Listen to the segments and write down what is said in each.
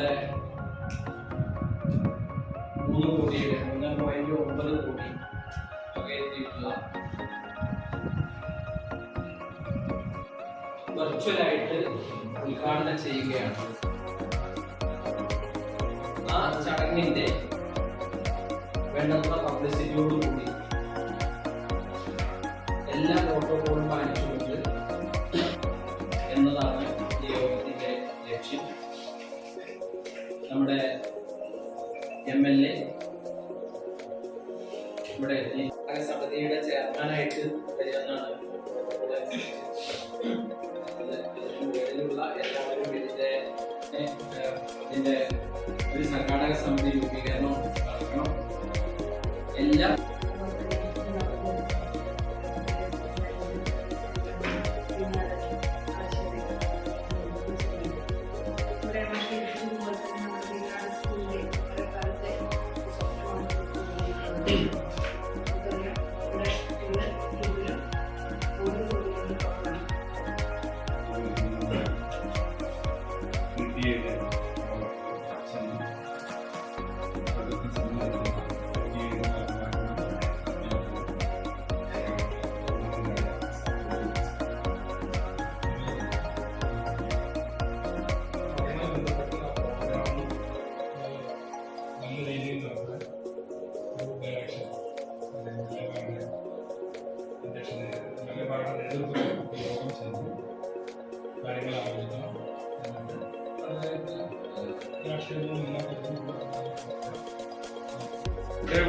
നമ്മുടെ മൂന്ന് കോടിയുടെ മൂന്ന് പോയിന്റ് ഒമ്പത് കോടി വകയെത്തിയിട്ടുള്ള വെർച്വലായിട്ട് ഉദ്ഘാടനം ചെയ്യുകയാണ്. ആ ചടങ്ങിന്റെ വേണ്ടത്ര പബ്ലിസിറ്റിയോടുകൂടി എല്ലാ പ്രോട്ടോകോളും പാലിച്ചുകൊണ്ട് നമ്മുടെ എം എൽ എ ഇവിടെ സമിതിയുടെ ചെയർമാനായിട്ട് ഇതിലുള്ള എല്ലാവരും ഇതിന്റെ ഒരു സംഘാടക സമിതി രൂപീകരണം നടക്കണം എല്ലാ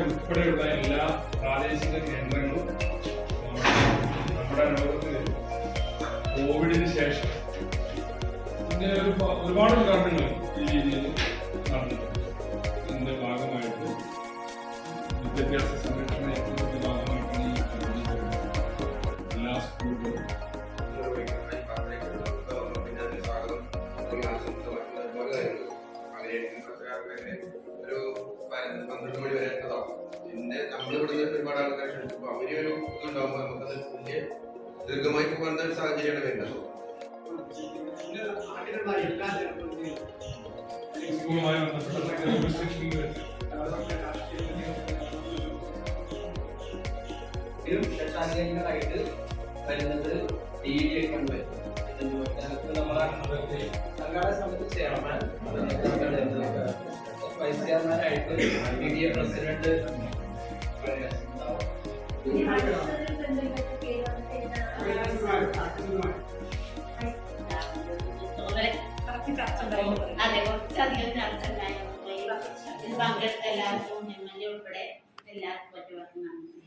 ഉൾപ്പെടെയുള്ള എല്ലാ പ്രാദേശിക കേന്ദ്രങ്ങളും നമ്മുടെ ലോകത്തിൽ കോവിഡിന് ശേഷം ഇങ്ങനെ ഒരു ഒരുപാട് ഉദാഹരണങ്ങൾ ഈ രീതിയിൽ നടന്നിട്ടുണ്ട് ഇതിന്റെ ഭാഗമായിട്ട് വിദ്യാഭ്യാസ സംരക്ഷണ ഒരു പന്ത്രണ്ട് മണി വരെ എത്തതാവും പിന്നെ നമ്മളിവിടുന്ന് ഒരുപാട് ആൾക്കാരെ ക്ഷണിച്ചപ്പോൾ അവർ ഒരു ഇതുണ്ടാവുമ്പോൾ നമുക്കത് വലിയ ദീർഘമായി പോകുന്ന ഒരു സാഹചര്യമാണ് വരുന്നത് സ്കൂളുമായി ബന്ധപ്പെട്ട റെസ്ട്രിക്ഷനുകൾ ഇതിലും രക്ഷാധികാരികളായിട്ട് വരുന്നത് ഡി ഡി ഒക്കെ ഉണ്ട് നമ്മളെ സംഘാടന സമിതി ചെയർമാൻ അതെ കുറച്ചധികം ചർച്ച ഉണ്ടായിരുന്നു ഇതിൽ പങ്കെടുത്ത എല്ലാവർക്കും എം എൽ എ ഉൾപ്പെടെ എല്ലാവർക്കും പറ്റുവാർക്കും നന്ദി